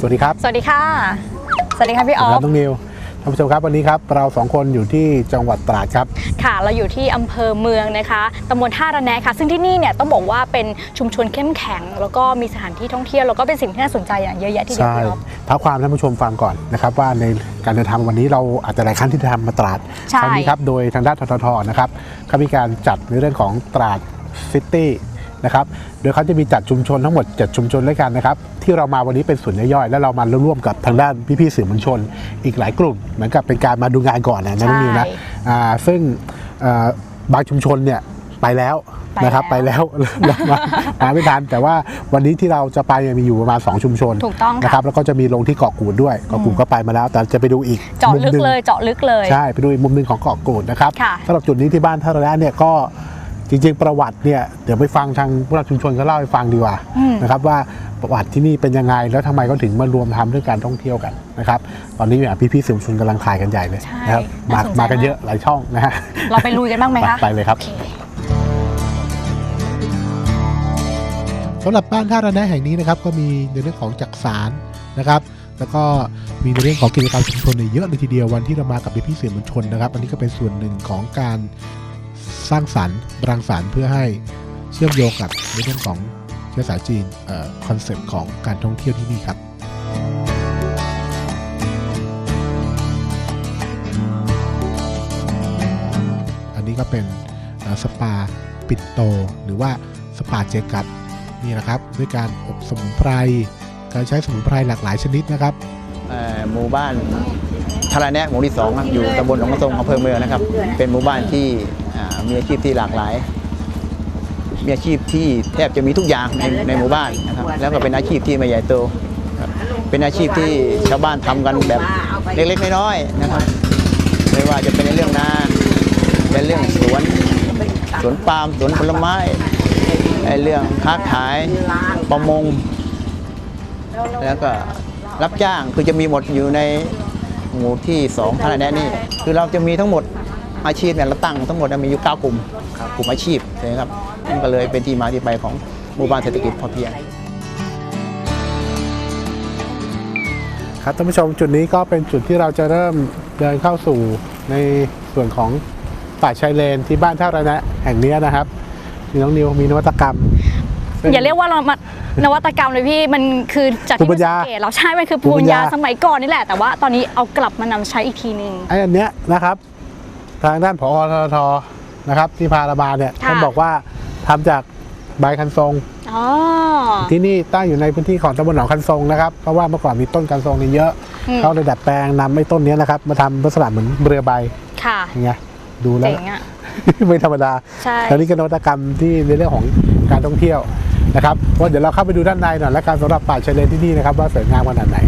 สวัสดีครับ สวัสดีค่ะ สวัสดีค่ะพี่ออครัฟบน้องนิวท่านผู้ชมครับวันนี้ครับเราสองคนอยู่ที่จังหวัดตราดครับ ค่ะเราอยู่ที่อำเภอเมืองนะคะตำบลท่าระแนะค่ะ ซึ่งที่นี่เนี่ยต้องบอกว่าเป็นชุมชนเข้มแข็ง แล้วก็มีสถานที่ท่องเที่ยวแล้วก็เป็นสิ่งที่น่าสนใจอย่างเยอะแยะที่เดียวใช่พี่ออฟท้าความท่านผู้ชมฟังก่อนนะครับว่าในการเดินทางวันนี้เราอาจจะหลายครั้งที่เดินทางมาตราดใช่ครั้งนี้ครับโดยทางด้านทททนะครับเขามีการจัดในเรื่องของตราดซิตี้ นะครับ โดยเขาจะมีจัดชุมชนทั้งหมด7ชุมชนด้วยกันนะครับ ที่เรามาวันนี้เป็นส่วนย่อยๆ และเรามาร่วมกับทางด้านพี่ๆสื่อมวลชน อีกหลายกลุ่ม เหมือนกับเป็นการมาดูงานก่อนนะน้องนิวนะอ่าซึ่งเอ่อบางชุมชนเนี่ยไปแล้วนะครับไปไปแล้แล้ววมามาไม่ทันแต่ว่าวันนี้ที่เราจะไปเนี่ยมีอยู่ประมาณ2ชุมชนถูกต้องค่ะนะครับแล้วก็จะมีลงที่เกาะกูดด้วยเกาะกูดก็ไปมาแล้ว แต่จะไปดูอีกเจาะมุมลึกหนึ่งเลยเจาะลึกเลยใช่ไปดูอีกมุมหนึ่งของเกาะกูดนะครับค่ะสำหรับจุดนี้ที่บ้านท่าระแนะเนี่ยก็ จริงๆประวัติเนี่ยเดี๋ยวไปฟังทางผู้นำชุมชนเขาเล่าให้ฟังดีกว่าอืมนะครับว่าประวัติที่นี่เป็นยังไงแล้วทำไมเขาถึงมารวมทำเรื่องการท่องเที่ยวกันนะครับตอนนี้เนี่ยพี่ๆสื่อมวลชนกำลังถ่ายกันใหญ่เลยใช่นะครับมาน่าสนใจมากันมากเยอะหลายช่องนะฮะเราไปลุยกันบ้างไหมคะไปเลยครับโอเคสำหรับบ้านท่าระแนะแห่งนี้นะครับก็มีในเรื่องของจักสารนะครับแล้วก็มีในเรื่องของกิจกรรมชุมชนเนี่ยเยอะเลยทีเดียววันที่เรามากับพี่ๆสื่อมวลชนนะครับ อันนี้ก็เป็นส่วนหนึ่งของการ สร้างสรรค์รังสรรค์เพื่อให้เชื่อมโยงกับในเรื่องของเชื้อสายจีนคอนเซ็ปต์ของการท่องเที่ยวที่นี่ครับอันนี้ก็เป็นสปาปิดโต หรือว่าสปาเจกัดนี่นะครับ ด้วยการอบสมุนไพรการใช้สมุนไพรหลากหลายชนิดนะครับหมู่บ้านทาราแนะหมู่ที่สองครับอยู่ตำบลหนองกระทงอำเภอเมืองนะครับ เป็นหมู่บ้านที่ มีอาชีพที่หลากหลาย มีอาชีพที่แทบจะมีทุกอย่างในในหมู่บ้านนะครับ แล้วก็เป็นอาชีพที่ไม่ใหญ่โตครับเป็นอาชีพที่ชาวบ้านทำกันแบบเล็กๆน้อยๆนะครับ ไม่ว่าจะเป็นในเรื่องนาเป็นเรื่องสวนสวนปาล์มสวนผลไม้ในเรื่องค้าขายประมง แล้วก็รับจ้างคือจะมีหมดอยู่ในหมู่ที่2ท่านแนะนี่คือเราจะมีทั้งหมด อาชีพเนี่ยเราตั้งทั้งหมดมีอยู่9กลุ่มครับกลุ่มอาชีพนะครับนั่นก็เลยเป็นที่มาที่ไปของหมู่บ้านเศรษฐกิจพอเพียงครับท่านผู้ชมจุดนี้ก็เป็นจุดที่เราจะเริ่มเดินเข้าสู่ในส่วนของป่าชายเลนที่บ้านท่าระนะแห่งนี้นะครับมีน้องนิวมีนวัตกรรมซึ่งอย่าเรียกว่าเรามานวัตกรรมเลยพี่มันคือจากที่ภูมิปัญญาสังเกตเราใช่มันคือภูภูมิมิปัปัญญญาญาสมัยก่อนนี่แหละแต่ว่าตอนนี้เอากลับมานำใช้อีกทีหนึ่งไอ้อันเนี้ยนะครับ ทางด้านผอททนะครับ ที่พารามาเนี่ยค่ะ ท่านบอกว่าทำจากใบคันทรง อ๋อ ที่นี่ตั้งอยู่ในพื้นที่ของตำบลหนองคันทรงนะครับเพราะว่าเมื่อก่อนมีต้นคันทรงนี่เยอะ อืม เขาเลยดัดแปลงนำไอ้ต้นเนี้ยนะครับ มาทำลักษณะเหมือนเรือใบค่ะ อย่างเงี้ยดูแล้ว เจ๋งอะ ไม่ธรรมดา ใช่ แล้วนี่ก็นวัตกรรมที่ในเรื่องของการท่องเที่ยวนะครับว่าเดี๋ยวเราเข้าไปดูด้านในหน่อยและการสำหรับป่าชายเลนที่นี่นะครับว่าสวยงามขนาดไหน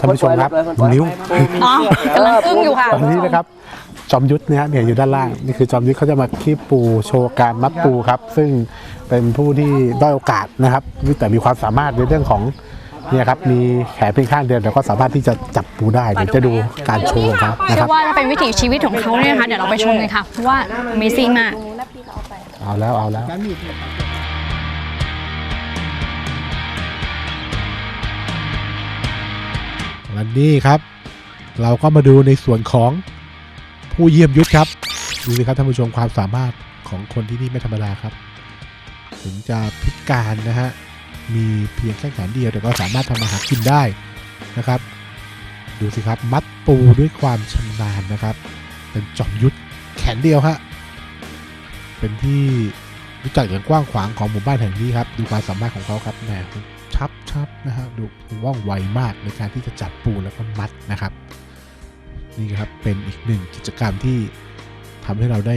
ท่านผู้ชมครับนิ้วอ๋อกำลังอึ้งอยู่ค่ะตอนนี้นะครับจอมยุทธเนี่ยเนี่ยอยู่ด้านล่างนี่คือจอมยุทธเขาจะมาคีบปูโชว์การมัดปูครับ ซึ่งเป็นผู้ที่ด้อยโอกาสนะครับแต่มีความสามารถในเรื่องของเนี่ยครับมีแขนเพียงข้างเดียวแต่ก็สามารถที่จะจับปูได้เดี๋ยวจะดูการโชว์ของเขานะเชื่ครัอบว่าจะเป็นวิถีชีวิตของเขาเนี่ยนะคะเดี๋ยวเราไปชมกันค่ะเพราะว่า Amazing มาก เอาแล้วเอาแล้ววัน และนี้ครับ เราก็มาดูในส่วนของผู้เยี่ยมยุทธครับ ดูสิครับท่านผู้ชมความสามารถของคนที่นี่ไม่ธรรมดาครับ ถึงจะพิการนะฮะ มีเพียงแค่แขนเดียวแต่ก็สามารถทำมาหากินได้นะครับ ดูสิครับมัดปูด้วยความชำนาญนะครับ เป็นจอมยุทธแขนเดียวฮะ เป็นที่รู้จักอย่างกว้างขวางของหมู่บ้านแห่งนี้ครับ ดูความสามารถของเขาครับแหม ชับชับนะฮะดูว่องไวมากในการที่จะจับปูแล้วก็มัดนะครับ นี่ครับเป็นอีกหนึ่งกิจกรรมที่ทำให้เราได้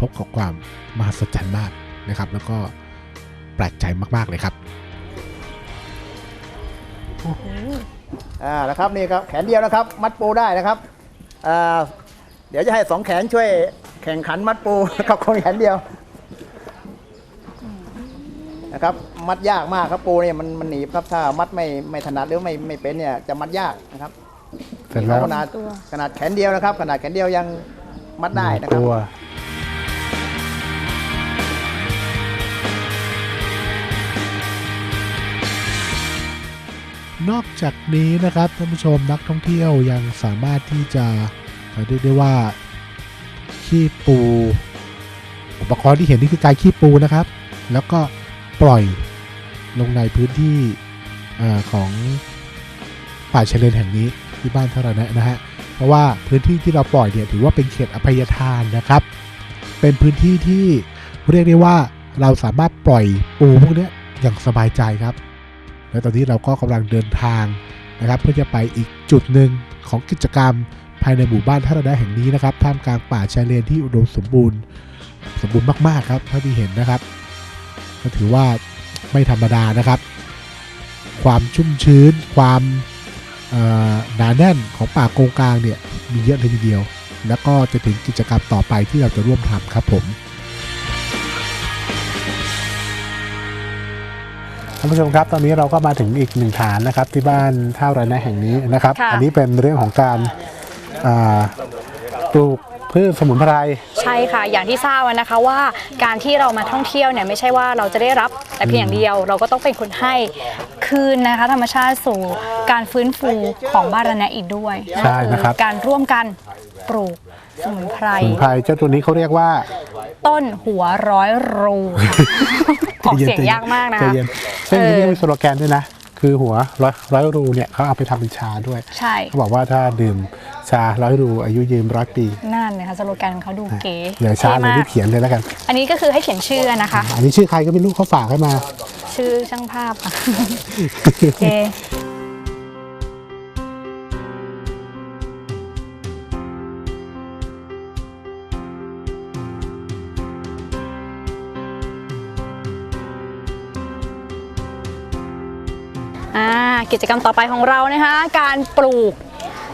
พบกับความมหัศจรรย์มากนะครับ แล้วก็แปลกใจมากๆเลยครับอ่านะครับนี่ครับแขนเดียวนะครับ มัดปูได้นะครับอ่าเดี๋ยวจะให้สองแขนช่วยแข่งขันมัดปูกับคนแขนเดียว นะครับ มัดยากมากครับปูเนี่ยมันมันหนีบครับถ้ามัดไม่ไม่ถนัดหรือไม่ไม่เป็นเนี่ยจะมัดยากนะครับเสร็จแล้วขนาดขนาดแขนเดียวนะครับ ขนาดแขนเดียวยังมัดได้นะครับตัวนอกจากนี้นะครับท่านผู้ชมนักท่องเที่ยวยังสามารถที่จะเอ่อเรียกได้ว่าขี้ปู อุปกรณ์ที่เห็นนี่คือการขี้ปูนะครับ แล้วก็ ปล่อยลงในพื้นที่อของป่าชายเลนแห่งนี้ที่บ้านทาระแนะนะฮะ เพราะว่าพื้นที่ที่เราปล่อยเนี่ยถือว่าเป็นเขตอภัยทานนะครับ เป็นพื้นที่ที่เรียกได้ว่าเราสามารถปล่อยปูพวกเนี้ยอย่างสบายใจครับ และตอนนี้เราก็กำลังเดินทางนะครับ เพื่อจะไปอีกจุดหนึ่งของกิจกรรมภายในหมู่บ้านท่าระแนะแห่งนี้นะครับท่ามกลางป่าชายเลนที่อุดมสมบูรณ์ สมบูรณ์มากๆครับเท่าที่เห็นนะครับ ก็ถือว่าไม่ธรรมดานะครับ ความชุ่มชื้น ความเอ่อหนาแน่นของป่าโกงกลางเนี่ยมีเยอะเลยทีเดียว แล้วก็จะถึงกิจกรรมต่อไปที่เราจะร่วมทำครับผมท่านผู้ชมครับตอนนี้เราก็มาถึงอีกหนึ่งฐานนะครับที่บ้านท่าระแนะแห่งนี้นะครับค่ะอันี้เป็นเรื่องของการอ่าปลูกพืชสมุนไพร ใช่ค่ะ อย่างที่ทราบอะนะคะว่าการที่เรามาท่องเที่ยวเนี่ยไม่ใช่ว่าเราจะได้รับแต่เพียงอย่างเดียว เราก็ต้องเป็นคนให้คืนนะคะธรรมชาติสู่การฟื้นฟูของบ้านระแนะอีกด้วยใช่นะครับ การร่วมกันปลูกสมุนไพรสมุนไพรเจ้าตัวนี้เขาเรียกว่า ต้นหัวร้อยรูค่ะออกเสียงยากมากนะใจคะเย็นซึ่งเออที่นี่มีสโลแกนด้วยนะ คือหัวร้อยร้อยรูเนี่ยเขาเอาไปทำเป็นชาด้วย ใช่ เขาบอกว่าถ้าดื่มชาร้อยรูอายุยืนร้อยปี นั่นนะคะสโลแกนของเขาดูเก๋เหลือชาเลยท่มกที่เขียนเลยแล้วกัน อันนี้ก็คือให้เขียนชื่อนะคะ อันนี้ชื่อใครก็ไม่รู้เขาฝากให้มา ชื่อช่างภาพค่ะโอเค กิจกรรมต่อไปของเรานะคะการปลูก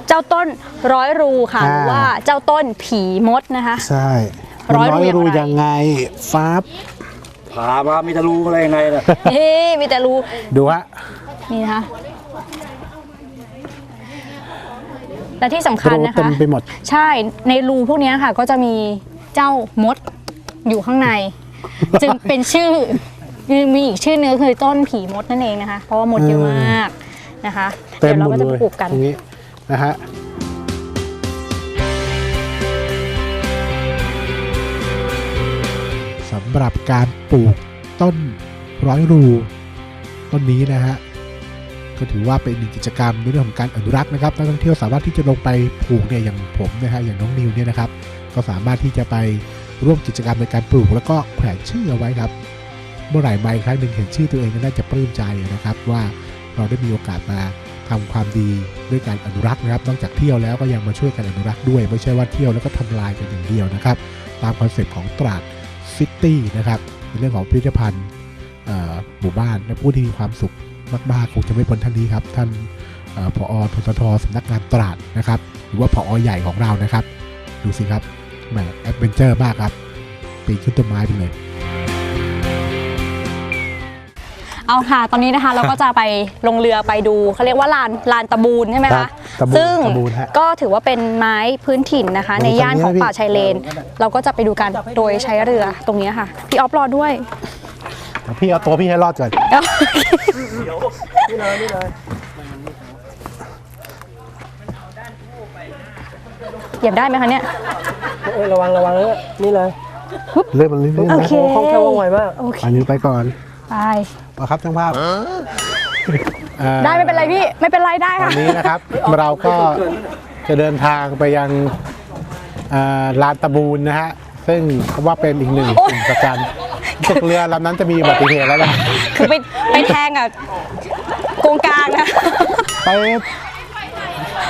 เจ้าต้นร้อยรูค่ะอ่าหรือว่าเจ้าต้นผีมดนะคะ ใช่ร้อยรูรูอย่างไรยังไงฟ้าบผ่ามามีทะลุอะไรยังไงน่ะเฮ้มีแต่รูดูฮะนี่นะคะและที่สำคัญรูนะเต็คะมไปหมดใช่ในรูพวกเนี้ยค่ะ ก็จะมีเจ้ามดอยู่ข้างใน จึงเป็นชื่อมีอีกชื่อเนื้อคือต้นผีมดนั่นเองนะคะ เพราะว่ามดเยอะมาก นะคะเต็เดี๋มยวหมเราดก็จะเลไปยปลูกกันตรงนี้นะฮะสำหรับการปลูกต้นร้อยรูต้นนี้นะฮะก็ถือว่าเป็นอีกหนึ่งกิจกรรมในเรื่องของการอนุรักษ์นะครับนักท่องเที่ยวสามารถที่จะลงไปปลูกเนี่ยอย่างผมนะฮะอย่างน้องนิวเนี่ยนะครับ ก็สามารถที่จะไปร่วมกิจกรรมในการปลูก แล้วก็แขวนชื่อเอาไว้ครับ เมื่อไหร่มาอีกครั้งหนึ่งเห็นชื่อตัวเองก็น่าจะปลื้มใจนะครับว่า เราได้มีโอกาสมาทำความดีด้วยการอนุรักษ์นะครับ นอกจากเที่ยวแล้วก็ยังมาช่วยกันอนุรักษ์ด้วย ไม่ใช่ว่าเที่ยวแล้วก็ทำลายกันอย่างเดียวนะครับ ตามคอนเซ็ปต์ของตราดซิตี้นะครับในเรื่องของพิพิธภัณฑ์หมู่บ้านและผู้ที่มีความสุขมากๆคงจะไม่พ้นท่านนี้ครับ ท่านเอ่อผอทททสำนักงานตราดนะครับ หรือว่าผอใหญ่ของเรานะครับ ดูสิครับแหมแอดเวนเจอร์มากครับปีนขึ้นต้นไม้ไปเลย เอาค่ะ ตอนนี้นะคะเราก็จะไปลงเรือไปดูเขาเรียกว่าลานลานตะบูนใช่ไหมครัคะ บตะบูนซึ่งตะบูนฮะก็ถือว่าเป็นไม้พื้นถิ่นนะคะ ในย่านของป่าชายเลน เราก็จะไปดูกันโดยใช้เรือตรงนี้ค่ะ พี่ออฟรอด้วย เดี๋ยวพี่เอาตัวพี่ให้รอดก่อนเหยียบได้ไหมคะเนี่ย เอ้ยระวังระวังเลยนี่เลยเริ่มมันเรื่อยๆโอนะเค คล่องแคล่วว่องไวมาก โอเค อันนี้ไปก่อน ไปเอาครับช่างภาพเอ่อได้ไม่เป็นไรพี่ ไม่เป็นไรได้ตอค่ะนนี้นะครับ เราก็จะเดินทางไปยังเอ่อลานตะบูนนะฮะ ซึ่งเขาว่าเป็นอีกหนึ่งโอ๊ยสิ่งประกันตกเรือลำนั้นจะมีอุบัติเหตุแล้วล่ะคือไปไปแทงอะโกงกลางนะ ไป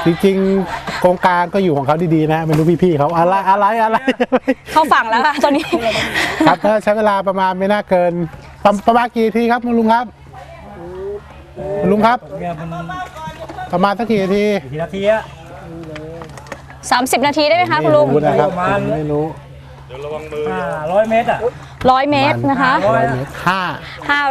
จริงๆโครงการก็อยู่ของเขาดีๆนะไม่รู้พี่ๆเขาอะไรอะไรอะไร เข้าฝั่งแล้วค่ะตอนนี้ ครับถ้าใช้เวลาประมาณไม่น่าเกิน ประประมาณกี่นาทีครับคุณลุงครับคุณลุงครับ เนี่ยมันประมาณสักกี่นาทีกี่นาทีอะ30 นาทีได้ไหมคะคุณลุงไม่รู้นะครับประมาณผมไม่รู้ห้าร้อยเมตรอะ ร้อยเมตรนะคะ ร้อยเมตรห้า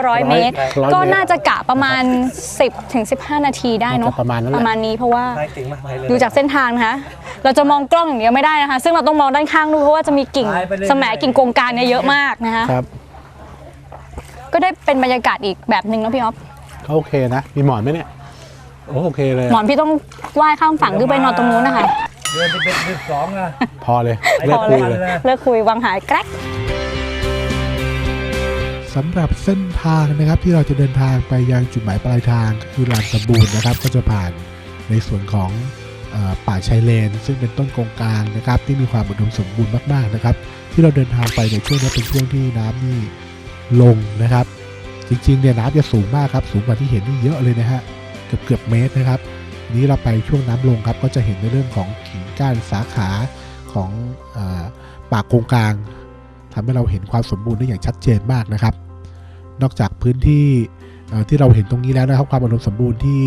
500 เมตร ร้อยก็เมตรน่าจะกะประมาณ 10ถึง15 นาทีได้เนาะน่าจะประมาณนั้นแหละประมาณนี้เพราะว่าไปถึงมาไปเลย ดูจากเส้นทางนะคะ เราจะมองกล้องอย่างเดียวไม่ได้นะคะ ซึ่งเราต้องมองด้านข้างด้วยเพราะว่าจะมีกิ่ง ไปเรื่อยๆ สมกิ่งโกงกลางเนี่ยเยอะมากนะคะ ครับ ก็ได้เป็นบรรยากาศอีกแบบหนึ่งนะพี่อ๊อฟก็โอเคนะ มีหมอนไหมเนี่ยโอ้โอเคเลยหมอนพี่ต้องว่ายข้ามฝั่งขึ้นไปนอนตรงนู้นนะคะ เดือนที่เป็นเดือนสองอะ พอเลยเลิพกอคุยแล้เลวยเลิกคุยวางหายแกรกสำหรับเส้นทางนะครับที่เราจะเดินทางไปยังจุดหมายปลายทางคือลานตะบูนนะครับ ก็จะผ่านในส่วนของเออป่าชายเลน ซึ่งเป็นต้นกงกลางนะครับ ที่มีความอุดมสมบูรณ์มากๆนะครับ ที่เราเดินทางไปในช่วงนี้เป็นช่วงที่น้ำนี่ ลงนะครับ จริงๆเนี่ยน้ำจะสูงมากครับ สูงกว่าที่เห็นนี่เยอะเลยนะฮะเกือบเกือบเมตรนะครับนี้เราไปช่วงน้ำลงครับ ก็จะเห็นในเรื่องของกิ่งก้านสาขาของอปากงกลางทำให้เราเห็นความสมบูรณ์ได้อย่างชัดเจนมากนะครับ นอกจากพื้นที่ที่เราเห็นตรงนี้แล้วนะครับ ความอุดมสมบูรณ์ที่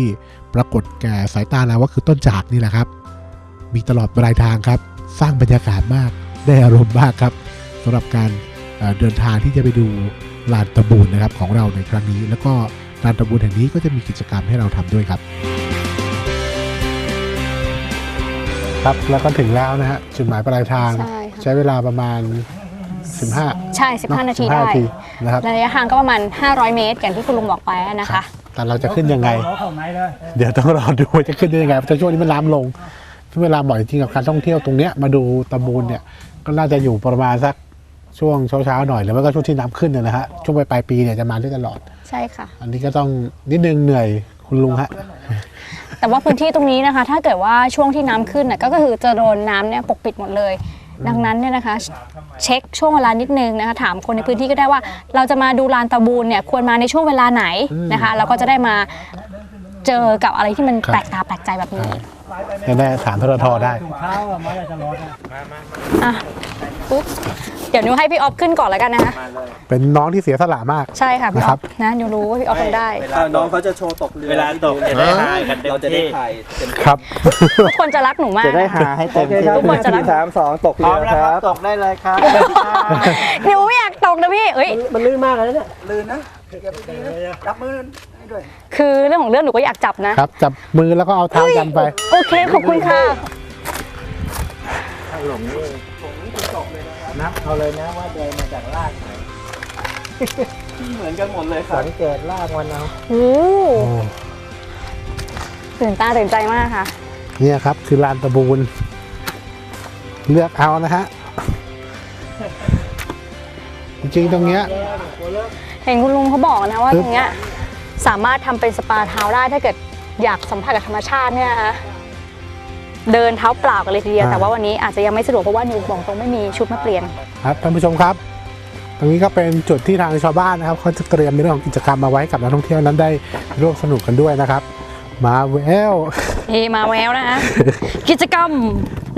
ปรากฏแก่สายตาเราก็คือต้นจากนี่แหละครับ มีตลอดปลายทางครับ สร้างบรรยากาศมากได้อารมณ์มากครับสำหรับการเดินทางที่จะไปดู ลานตะบูนนะครับของเราในครั้งนี้ แล้วก็ลานตะบูนแห่งนี้ก็จะมีกิจกรรมให้เราทำด้วยครับ ครับแล้วก็ถึงแล้วนะฮะจุดหมายปลายทางใช่ค่ะ ใช้เวลาประมาณ 15 ใช่ 15 นาที15ได้นะครับระยะทางก็ประมาณ 500 เมตร อย่างที่คุณลุงบอกไปนะคะแต่เราจะขึ้นยังไงเราเข้าไหนเลย เดี๋ยวต้องรอดูว่าจะขึ้นได้ยังไงเพราะช่วงนี้มันน้ำลงซึ่งเวลาเหมาะจริงๆกับการท่องเที่ยวตรงเนี้ยมาดูตะบูนเนี่ยก็น่าจะอยู่ประมาณสัก ช่วงเช้าๆหน่อยหรือว่าก็ช่วงที่น้ำขึ้นเนยนะฮะช่วงปลายๆปีเนี่ยจะมาได้ตลอด ใช่ค่ะ อันนี้ก็ต้องนิดนึงเหนื่อยคุณลุงฮะ แต่ว่าพื้นที่ตรงนี้นะคะ ถ้าเกิดว่าช่วงที่น้ำขึ้นน่ะก็คือจะโดนน้ำเนี่ยปกปิดหมดเลย ดังนั้นเนี่ยนะคะ เช็คช่วงเวลานิดนึงนะคะ ถามคนในพื้นที่ก็ได้ว่า เราจะมาดูลานตะบูนเนี่ยควรมาในช่วงเวลาไหนนะคะ เราก็จะได้มาเจอกับอะไรที่มันครับ แปลกตาแปลกใจแบบนี้แน่ๆถามทรทได้ถุงเท้าอะมาจะร้อนอะอะปุ๊บ เดี๋ยวนิวให้พี่ออฟขึ้นก่อนแล้วกันนะคะเป็นน้องที่เสียสละมาก ใช่ค่ะพี่อนะครัอบฟนะนิวรู้ว่าพี่ออฟทำได้อ่าน้องเขาจะโชว์ตกเรือเวลาตกจะได้ถ่ายกันเต็มเราจะได้ที่ ถ่ายเต็มครับ ทุกคนจะรักหนูมาก จะได้หาให้เต็มที่ทุกคนจะรักสี่สามสองตกพร้อเรืมอแล้วคครัรับบ ตกได้เลยครับ นิวไม่อยากตกนะพี่เอ้ย มันลื่นมากเลยเนี่ยลื่นนะเก็บดีนะรับมือให้ด้วย คือเรื่องของเรื่องหนูก็อยากจับนะ ครับจับมือแล้วก็เอาเท้ายันไป โอเคขอบคุณค่ะนั บเอาเลยนะว่าเดินมาจากลากไหนเหมือนกันหมดเลยครับสังเกตลากมันเอาโอ้ตื่นตาตื่นใจมากค่ะ เนี่ยครับคือลานตะบูนเลือกเอานะฮะ จริงๆตรงเนี้ย เห็นคุณลุงเขาบอกนะว่าปึ๊ตบรงเนี้ยสามารถทำเป็นสปาเท้าได้ถ้าเกิดอยากสัมผัสกับธรรมชาติเนี่ยนะคะ เดินเท้าเปล่ากันเลยทีเดียว แต่ว่าวันนี้อาจจะยังไม่สะดวกเพราะว่านิวบอกตรงไม่มีชุดมาเปลี่ยนครับท่านผู้ชมครับ ตรงนี้ก็เป็นจุดที่ทางชาวบ้านนะครับเขาจะเตรียมในเรื่องของกิจกรรมมาไว้กับนักท่องเที่ยวนั้นได้ร่วมสนุกกันด้วยนะครับ มาแววเอมาแววนะคะกิจกรรม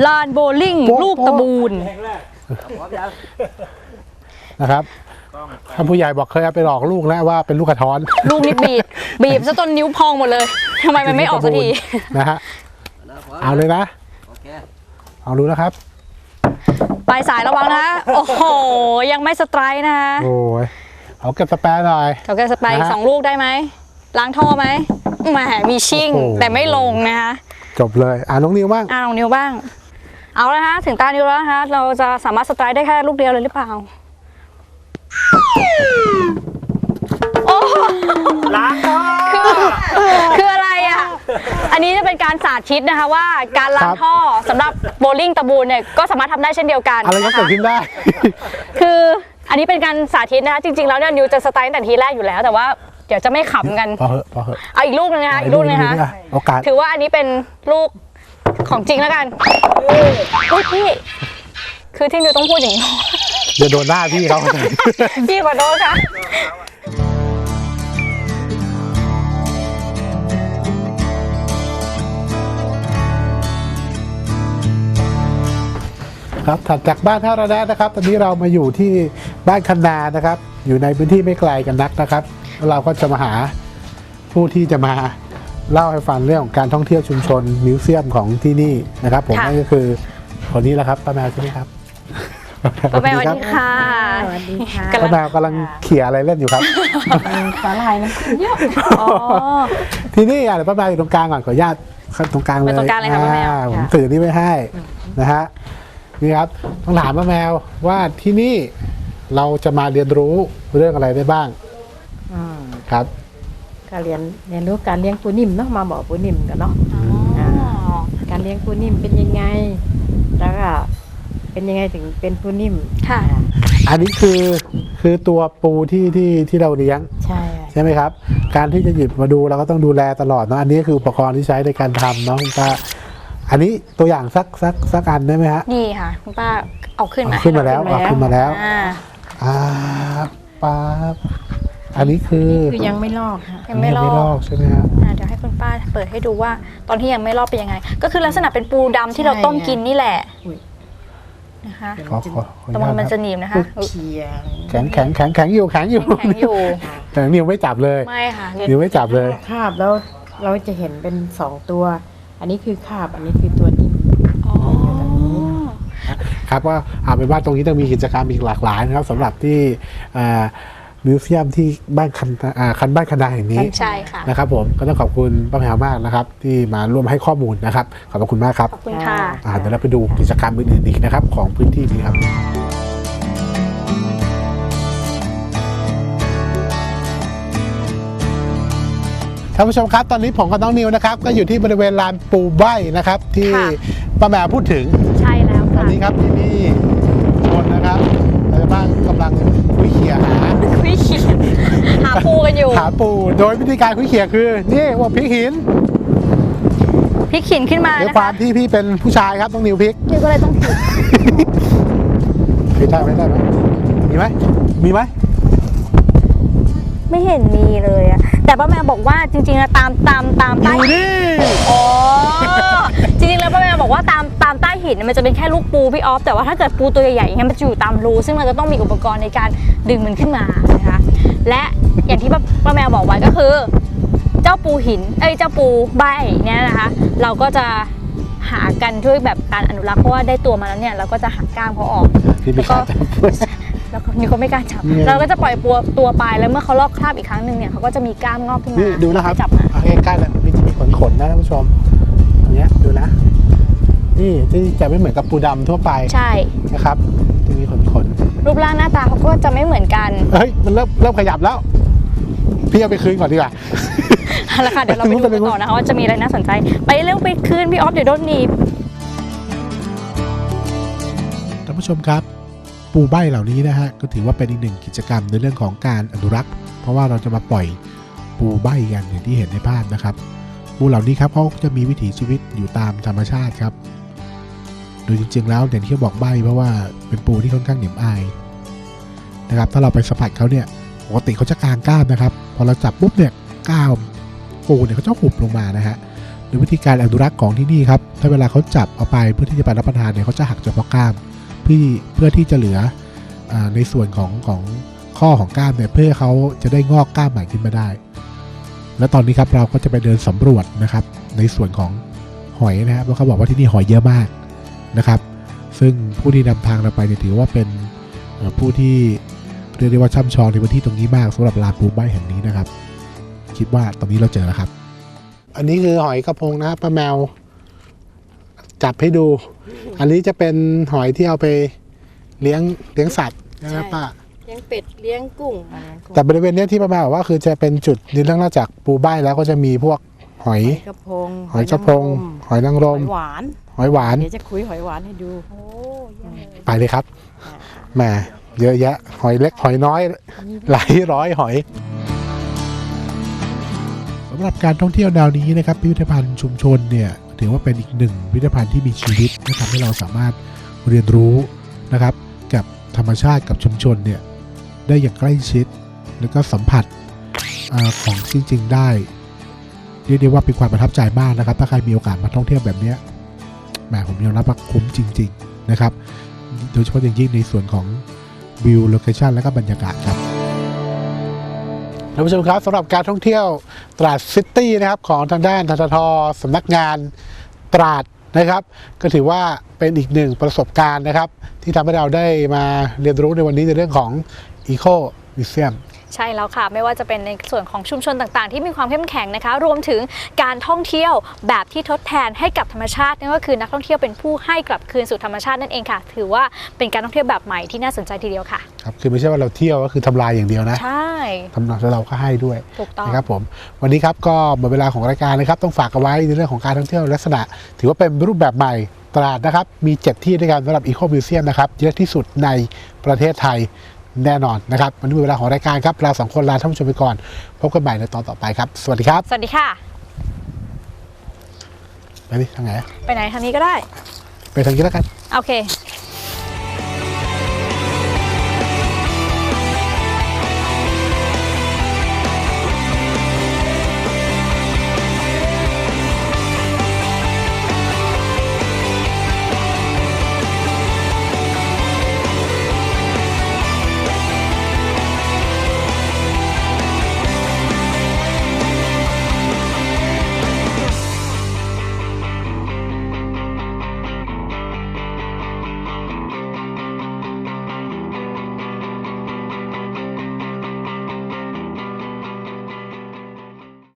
ลานโบว์ลิ่งโป๊ะลูกตะบูนนะครับท่านผู้ใหญ่บอกเคยเอาไปหลอกลูกแล้วว่าเป็นลูกกระท้อน ลูกนิดบีบ บีบซะจนนิ้วพองหมดเลยทำไมมันไม่ออกสักทีนะฮะ เอาเลยนะเอารู้นะครับ ปลายสายระวังนะ โอ้โห ยังไม่สไตร์นะคะโอ้ยเอาเก็บสแปร์หน่อยเราก็สไปร์นะฮะสองลูกได้ไหม ล้างท่อไหมแหมมีชิ่ง โอ้โห แต่ไม่ลงนะคะจบเลย อ่าน้องนิวบ้างอ่าลองนิ้วบ้าง เอาละฮะ ถึงตานิ้วแล้วนะคะเราจะสามารถสไตร์ได้แค่ลูกเดียวเลยหรือเปล่าโอ้ล้างท่อคือ อะไรอะ อันนี้จะเป็นการสาธิตนะคะว่าการล้างท่อสำหรับโบว์ลิ่งตะบูนเนี่ยก็สามารถทำได้เช่นเดียวกันอะไรก็นะเกิดคะ ขึ้นได้ คืออันนี้เป็นการสาธิตนะคะจริงๆแล้วเนี่ยนิวจะสไตล์ตั้งแต่ทีแรกอยู่แล้ว แต่ว่าเดี๋ยวจะไม่ขำกันพอเหอะพอเหอะเอาอีกลูกนึงนะคะอีกลูกนึงนะคะอ่โอกาสถือว่าอันนี้เป็นลูกของจริงแล้วกันอุ้ยพี่ คือที่นิวต้องพูดอย่างนี้ เดี๋ยวโดนหน้าพี่เขา พี่ขอโทษค่ะ ครับถัดจากบ้านท่าระแนะนะครับ ตอนนี้เรามาอยู่ที่บ้านคันนานะครับ อยู่ในพื้นที่ไม่ไกลกันนักนะครับแล้วเราก็จะมาหาผู้ที่จะมาเล่าให้ฟังเรื่องของการท่องเที่ยวชุมชนมิวเซียมของที่นี่นะครับ ผมค่ะ นั่นก็คือคนนี้แหละครับป้าแมวใช่ไหมครับป้าแมวสวัสดีค่ะ สวัสดีค่ะกำลัป้าง แมวกำลังเขี่ยอะไรเล่นอยู่ครับ สาหร่ายน้ำผึ้งเยอะ อ๋อ ที่นี่อะเดี๋ยวป้าแมวอยู่ตรงกลางก่อนขออนุญาตเข้าตรงกลางเลยไปตรงกลางเลยค่ะป้าแมว อ่ผมถือนี่ไว้ให้นะฮะ นี่ครับต้องถามป้าแมวว่าที่นี่เราจะมาเรียนรู้เรื่องอะไรได้บ้างอืมครับการเรียนเรียนรู้การเลี้ยงปูนิ่มเนาะมาบอกปูนิ่มกันเนาะอ๋อการเลี้ยงปูนิ่มเป็นยังไง แล้วก็เป็นยังไงถึงเป็นปูนิ่มค่ะ อ่าอันนี้คือคือตัวปูที่ที่ที่เราเลี้ยงใช่ค่ะใช่ไหมครับ การที่จะหยิบมาดูเราก็ต้องดูแลตลอดเนาะอันนี้คืออุปกรณ์ที่ใช้ในการทำเนาะคุณป้า อันนี้ตัวอย่างสักสักสักอันได้ไหมฮะนี่ค่ะคุณป้าเอาขึ้นมาเอาขึ้นมาแล้วให้เอาขึ้นมาแล้วอ่าอ่าป๊าบอันนี้คือคือยังไม่ลอกค่ะยังไม่ลไม่ลออกกใช่ไหมฮะอ่าเดี๋ยวให้คุณป้าเปิดให้ดูว่า ตอนที่ยังไม่ลอกเป็นยังไง ก็คือลักษณะเป็นปูดำที่เราต้มกินนี่แหละอุ๊ยนะคะขอขอขออระนุวัญางตมันคจะรับหนีบนะคะเชียร์แข็งแข็งแข็งแข็งอยู่แข็งอยู่แข็งๆอยู่แต่นิ้วไม่จับเลยไม่ค่ะนิ้วไม่จับเลยคาบแล้วเราจะเห็นเป็นสองตัว อันนี้คือคาบอันนี้คือตัวนิ่มอ๋อ ครับว่าเอาเป็นว่าตรงนี้ต้องมีกิจกรรมอีกหลากหลายนะครับสำหรับที่อ่ามิวเซียมที่บ้านคันอ่าคันบ้านคันนาแห่งนี้ใช่ค่ะ นะครับผมก็ต้องขอบคุณป้าแพรวมากนะครับ ที่มาร่วมให้ข้อมูลนะครับ ขอบพระคุณมากครับขอบคุณค่ะ อ่าเดี๋ยวเราไปดูกิจกรรมอื่นๆอีกนะครับ ของพื้นที่นี้ครับ ท่านผู้ชมครับ ตอนนี้ผมกับน้องนิวนะครับ ก็อยู่ที่บริเวณลานปูใบนะครับ ที่ค่ะ ป้าแมวพูดถึงใช่แล้วตอค่ะนนี้ครับที่นี่ชนนะครับเราจะบ้างกำลังคุยเขี่ยหาคุยเขียนหาปูกันอยู่หาปูโดยวิธีการคุยเขี่ยคือนี่ว่าพริกหินพลิกขินขึ้นมาด้วยนะควาคะมที่พี่เป็นผู้ชายครับต้องนิวพริกนิวก็เลยต้องผิดพริกได้ไหมได้ไหมมีไหมมีไหม ไม่เห็นมีเลยอะแต่ป้าแมวบอกว่าจริงๆแล้วตามตามตามอใต้ยู่นี่อ๋อจริงๆแล้วป้าแมวบอกว่าตามตามใต้หินมันจะเป็นแค่ลูกปูพี่ออฟแต่ว่าถ้าเกิดปูตัวใหญ่ๆอย่างเงี้ยมันจะอยู่ตามรูซึ่งมันจะต้องมีอุปกรณ์ในการดึงมันขึ้นมานะคะและอย่างที่ป้าป้าแมวบอกไว้ก็คือ เจ้าปูหินเอ้ยเจ้าปูใบเนี่ยนะคะ เราก็จะหากันด้วยแบบการอนุรักษ์เพราะว่าได้ตัวมาแล้วเนี่ยเราก็จะหักกล้ามเขาออก พี่ไม่แล้วก็กล้าจับ แล้วก็นี่ก็ไม่กล้าจับ เนี่ย เราก็จะปล่อยตัวตัวไปแล้วเมื่อเขาลอกคราบอีกครั้งหนึ่งเนี่ยเขาก็จะมีกล้ามงอกขึ้นมานี่ดูนะครับจับมาเอาใกล้ๆเลยมีจะมีขนขนๆนะท่านผู้ชมตรงเนี้ยดูนะ นี่ที่จะไม่เหมือนกับปูดำทั่วไปใช่ นะครับจะมีขนขนรูปร่างหน้าตาเขาก็จะไม่เหมือนกันๆเฮ้ยมันเริ่มเริ่มขยับแล้ว พี่เอาไปคืนก่อนดีกว่า เอาละค่ะเดี๋ยวเราไปดูไปกันดูต่อนะคะว่าจะมีอะไรน่าสนใจ ไปเร็วไปคืนพี่ออฟเดี๋ยวโดนหนีบ ท่านผู้ชมครับ ปูใบเหล่านี้นะฮะก็ถือว่าเป็นอีกหนึ่งกิจกรรมในเรื่องของการอนุรักษ์ เพราะว่าเราจะมาปล่อยปูใบกันอย่างที่เห็นในภาพนะครับปูเหล่านี้ครับเขาจะมีวิถีชีวิตอยู่ตามธรรมชาติครับ โดยจริงๆแล้วอย่างที่บอกใบเพราะว่าเป็นปูที่ค่อนข้างเหนียมอายนะครับถ้าเราไปสัมผัสเขาเนี่ยปกติเขาจะกางกล้ามนะครับ พอเราจับปุ๊บเนี่ยกล้ามปูเนี่ยเขาจะหุบลงมานะฮะโดยวิธีการอนุรักษ์ของที่นี่ครับถ้าเวลาเขาจับเอาไปเพื่อที่จะไปรับประทานเนี่ยเขาจะหักเฉพาะกล้าม พื่อเพื่อที่จะเหลืออในส่วนของของข้อของกล้ามเนี่ยเพื่อเขาจะได้งอกกล้ามใหม่ขึ้นมาได้ แล้วตอนนี้ครับเราก็จะไปเดินสำรวจนะครับ ในส่วนของหอยนะครับเพราะเขาบอกว่าที่นี่หอยเยอะมากนะครับ ซึ่งผู้ที่นำทางเราไปเนี่ยถือว่าเป็นผู้ที่เรียกได้ว่าช่ำชองในพื้นที่ตรงนี้มากสำหรับลานปูใบแห่งนี้นะครับ คิดว่าตรงนี้เราเจอแล้วครับ อันนี้คือหอยกระพงนะป้าแมว จับให้ดู อันนี้จะเป็นหอยที่เอาไปเลี้ยงเลี้ยงสัตว์ใช่ไหมใช่ป้าเลี้ยงเป็ดเลี้ยงกุ้ง แต่บริเวณเนี้ยที่ป้าแมวบอกว่าคือจะเป็นจุดในเรื่องนอกจากปูใบแล้วก็จะมีพวกหอยหอยกระพงหอยกระพง หอยนางรหอมยหวานหอยหวานเดี๋ยวจะคุยหอยหวานให้ดูโอ้ไปเลยครับแหมเยอะแยะ หอยเล็กหอยน้อย หลายร้อยหอยสำหรับการท่องเที่ยวแนวนี้นะครับพิพิธภัณฑ์ชุมชนเนี่ย ถือว่าเป็นอีกหนึ่งพิพิธภัณฑ์ที่มีชีวิตและทำให้เราสามารถเรียนรู้นะครับ กับธรรมชาติกับชุมชนเนี่ยได้อย่างใกล้ชิด แล้วก็สัมผัสอของจริง ๆ ได้เรียกได้ว่าเป็นความประทับใจมากนะครับ ถ้าใครมีโอกาสมาท่องเที่ยวแบบเนี้ยแหมผมยอมรับว่าคุ้มจริง ๆ นะครับ โดยเฉพาะอย่างยิ่งในส่วนของวิวโลเคชันและก็บรรยากาศครับ ท่านผู้ชมครับสำหรับการท่องเที่ยวตราดซิตี้นะครับของทางด้านทททสำนักงานตราดนะครับ ก็ถือว่าเป็นอีกหนึ่งประสบการณ์นะครับ ที่ทำให้เราได้มาเรียนรู้ในวันนี้ในเรื่องของ Eco Museum ใช่แล้วค่ะไม่ว่าจะเป็นในส่วนของชุมชนต่างๆ ที่มีความเข้มแข็งนะคะ รวมถึงการท่องเที่ยวแบบที่ทดแทนให้กับธรรมชาตินั่นก็คือนักท่องเที่ยวเป็นผู้ให้กลับคืนสู่ธรรมชาตินั่นเองค่ะ ถือว่าเป็นการท่องเที่ยวแบบใหม่ที่น่าสนใจทีเดียวค่ะครับคือไม่ใช่ว่าเราเที่ยวก็คือทำลายอย่างเดียวนะใช่ทำลายแล้วเราก็ให้ด้วยถูกต้องนะครับผมวันนี้ครับก็หมดเวลาของรายการนะครับต้องฝากเอาไว้ในเรื่องของการท่องเที่ยวลักษณะ ถือว่าเป็นรูปแบบใหม่ตลาดนะครับมี 7 ที่ด้วยกันสำหรับ Eco Museum นะครับเยอะที่สุดในประเทศไทย แน่นอนนะครับวันนี้หมดเวลาของรายการครับเราสองคนลาท่านผู้ชมไปก่อนพบกันใหม่ในตอนต่อไปครับ สวัสดีครับ สวัสดีค่ะ ไปดิทางไหนไปไหนทางนี้ก็ได้ ไปทางนี้แล้วกัน โอเค